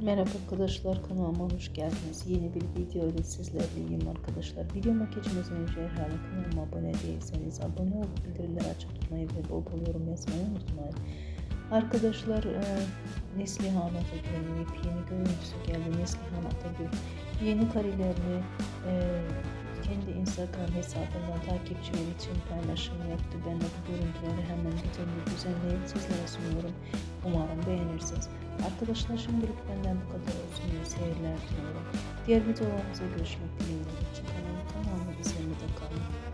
Merhaba arkadaşlar kanalıma hoş geldiniz. Yeni bir video ile sizlerleyim arkadaşlar. Videoma geçmeden önce eğer kanalıma abone değilseniz abone olup bildirimleri açık ve bol bol yorum yazmayı unutmayın. Arkadaşlar e, Neslihan Atagül'ün yepyeni görüntüsü geldi. Neslihan Atagül yeni karelerini e, kendi Instagram hesabından takipçileri için paylaşım yaptı. Ben de bu görüntüleri hemen düzenli düzenleyip sizlere sunuyorum. Umarım beğenirsiniz. Arkadaşlar şimdilik benden bu kadar olsun. İyi seyirler diliyorum. Diğer videolarımıza görüşmek dileğiyle. Hoşçakalın. Kanalımı izlemede kalın.